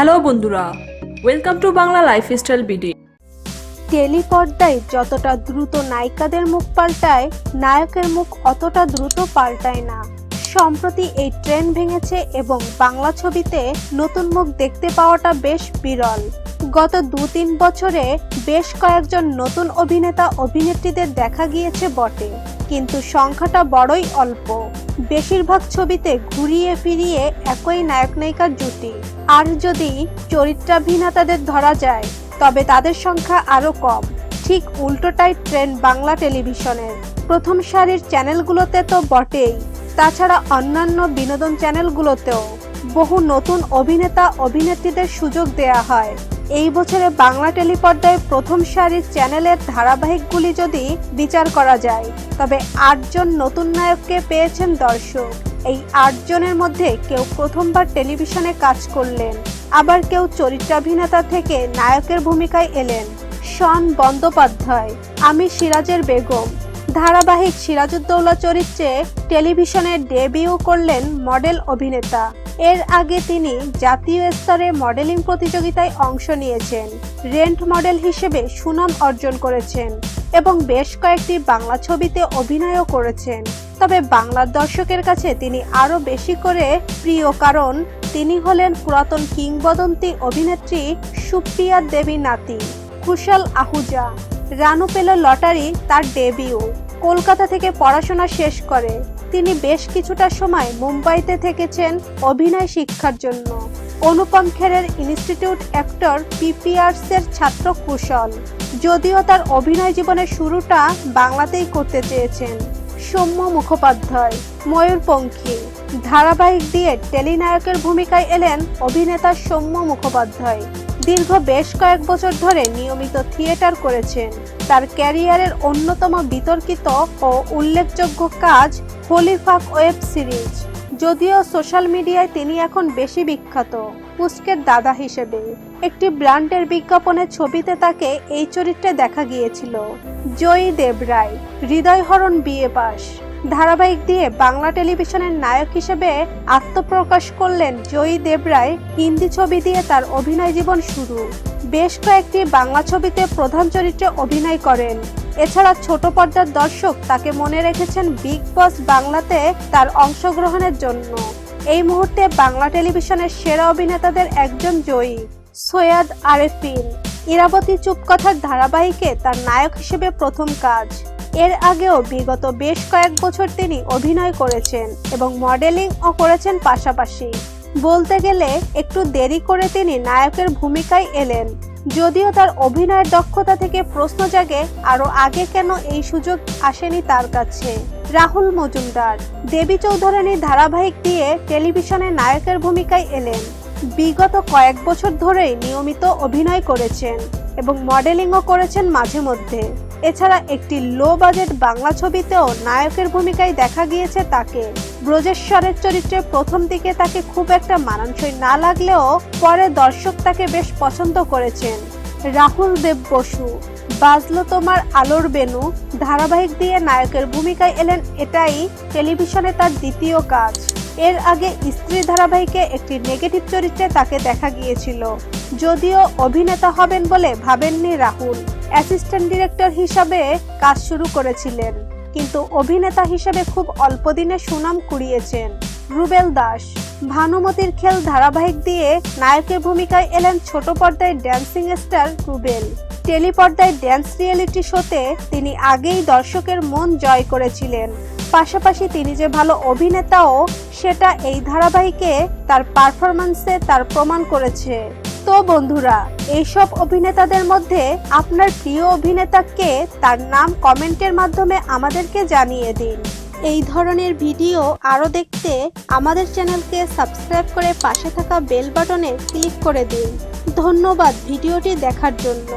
Hello বন্ধুরা welcome to Bangla lifestyle BD টেলিপর্দায় যতটা দ্রুত নায়িকাদের মুখ পাল্টায়, নায়কের মুখ অতটা দ্রুত পাল্টায় না। সম্প্রতি এই ট্রেন্ড ভেঙেছে এবং বাংলা ছবিতে নতুন মুখ দেখতে পাওয়াটা বেশ বিরল। গত দু তিন বছরে বেশ কয়েকজন নতুন অভিনেতা, অভিনেত্রীদের দেখা গিয়েছে বটে। কিন্তু সংখ্যাটা বড়ই অল্প। বেশিরভাগ ছবিতে ঘুরিয়ে ফিরিয়ে একই নায়ক নায়িকার জুটি। আর যদি চরিত্রাভিনেতাদের ধরা যায়, তবে তাদের সংখ্যা আরও কম। ঠিক উল্টোটাই ট্রেন্ড বাংলা টেলিভিশনের। প্রথম সারির চ্যানেলগুলোতে তো বটেই। তাছাড়া অন্যান্য বিনোদন চ্যানেলগুলোতেও। বহু নতুন অভিনেতা অভিনেত্রীদের সুযোগ দেয়া হয়। এই বছরে বাংলা টেলিপর্দায় প্রথম সারির চ্যানেলের ধারাবাহিকগুলি যদি বিচার করা যায়, তবে আটজন নতুন নায়ককে পেয়েছেন দর্শক। এই আটজনের মধ্যে কেউ প্রথমবার টেলিভিশনে কাজ করলেন, আবার কেউ চরিত্রাভিনেতা থেকে নায়কের ভূমিকায় এলেন। শন বন্দ্যোপাধ্যায়, আমি সিরাজের বেগম। ধারাবাহিক সিরাজউদ্দৌলা চরিত্রে টেলিভিশনে ডেবিউ করলেন মডেল অভিনেতা। এর আগে তিনি জাতীয় স্তরে মডেলিং প্রতিযোগিতায় অংশ নিয়েছেন, রেন্ট মডেল হিসেবে সুনাম অর্জন করেছেন এবং বেশ কয়েকটি বাংলা ছবিতে অভিনয়ও করেছেন। তবে বাংলার দর্শকের কাছে তিনি আরও বেশি করে প্রিয় কারণ, তিনি হলেন পুরাতন কিংবদন্তি অভিনেত্রী সুপ্রিয়া দেবী নাতি কুশল আহুজা। রানু পেল লটারি তার ডেবিউ। কলকাতা থেকে পড়াশোনা শেষ করে। তিনি বেশ কিছুটা সময় মুম্বাইতে থেকেছেন অভিনয় শিক্ষার জন্য। অনুপম খেরের ইনস্টিটিউট অ্যাক্টর পিপিআরস এর ছাত্র কুশল। যদিও তার অভিনয় জীবনের শুরুটা বাংলাতেই করতে চেয়েছেন। সৌম্য মুখোপাধ্যায় ময়ূরপঙ্খী ধারাবাহিক দিয়ে টেলিনায়কের ভূমিকায় এলেন অভিনেতা সৌম্য মুখোপাধ্যায়। দীর্ঘ বেশ কয়েক বছর ধরে নিয়মিত থিয়েটার করেছেন। ক্যারিয়ারের অন্যতম বিতর্কিত ও উল্লেখযোগ্য কাজ হোলিফাক ওয়েব সিরিজ। যদিও সোশ্যাল মিডিয়ায় তিনি এখন বেশি বিখ্যাত পুস্কের দাদা হিসেবে। একটি ব্র্যান্ডের বিজ্ঞাপনের ছবিতে তাকে এই চরিত্রে দেখা গিয়েছিল। জয়ী দেবরায় হৃদয়হরণ বিয়ে পাশ ধারাবাহিক দিয়ে বাংলা টেলিভিশনের নায়ক হিসেবে আত্মপ্রকাশ করলেন জয়ী দেবরায় হিন্দি ছবি দিয়ে তার অভিনয় জীবন শুরু। বেশ কয়েকটি বাংলা ছবিতে প্রধান চরিত্রে অভিনয় করেন। এছাড়া ছোট পর্দার দর্শক তাকে মনে রেখেছেন বিগ বস বাংলাতে তার অংশগ্রহণের জন্য। এই মুহূর্তে বাংলা টেলিভিশনের সেরা অভিনেতাদের একজন জয়ী, সৈয়দ আরেফিন। ইরাবতী চুপকথার ধারাবাহিকে তার নায়ক হিসেবে প্রথম কাজ। এর আগেও বিগত বেশ কয়েক বছর তিনি অভিনয় করেছেন এবং মডেলিংও করেছেন পাশাপাশি। বলতে গেলে একটু দেরি করে তিনি নায়কের ভূমিকায় এলেন। যদিও তার অভিনয়ের দক্ষতা থেকে প্রশ্ন জাগে আরও আগে কেন এই সুযোগ আসেনি তার কাছে। রাহুল মজুমদার, দেবী চৌধুরানীর ধারাবাহিক দিয়ে টেলিভিশনে নায়কের ভূমিকায় এলেন। বিগত কয়েক বছর ধরেই নিয়মিত অভিনয় করেছেন এবং মডেলিংও করেছেন মাঝে মধ্যে। এছাড়া একটি লো বাজেট বাংলা ছবিতেও নায়কের ভূমিকায় দেখা গিয়েছে তাকে। ব্রজেশ্বরের চরিত্রে প্রথম দিকে তাকে খুব একটা মানানসই না লাগলেও পরে দর্শক তাকে বেশ পছন্দ করেছেন। রাহুল দেব বসু, বাজলো তোমার আলোর বেনু, ধারাবাহিক দিয়ে নায়কের ভূমিকায় এলেন এটাই টেলিভিশনে তার দ্বিতীয় কাজ। এর আগে স্ত্রী ধারাবাহিকে একটি নেগেটিভ চরিত্রে তাকে দেখা গিয়েছিল। যদিও অভিনেতা হবেন বলে ভাবেননি রাহুল। অ্যাসিস্ট্যান্ট ডিরেক্টর হিসাবে কাজ শুরু করেছিলেন, কিন্তু অভিনেতা হিসেবে খুব অল্প দিনে সুনাম কুড়িয়েছেন। রুবেল দাস, ভানুমতির খেল ধারাবাহিক দিয়ে নায়কের ভূমিকায় এলেন ছোট পর্দায় ড্যান্সিং স্টার রুবেল। টেলিপর্দায় ড্যান্স রিয়েলিটি শোতে তিনি আগেই দর্শকের মন জয় করেছিলেন। পাশাপাশি তিনি যে ভালো অভিনেতাও, সেটা এই ধারাবাহিকে তার পারফরম্যান্সে তার প্রমাণ করেছে। তো বন্ধুরা, এইসব অভিনেতাদের মধ্যে আপনার প্রিয় অভিনেতা কে তার নাম কমেন্টের মাধ্যমে আমাদেরকে জানিয়ে দিন। এই ধরনের ভিডিও আরও দেখতে আমাদের চ্যানেলকে সাবস্ক্রাইব করে পাশে থাকা বেল বাটনে ক্লিক করে দিন। ধন্যবাদ ভিডিওটি দেখার জন্য।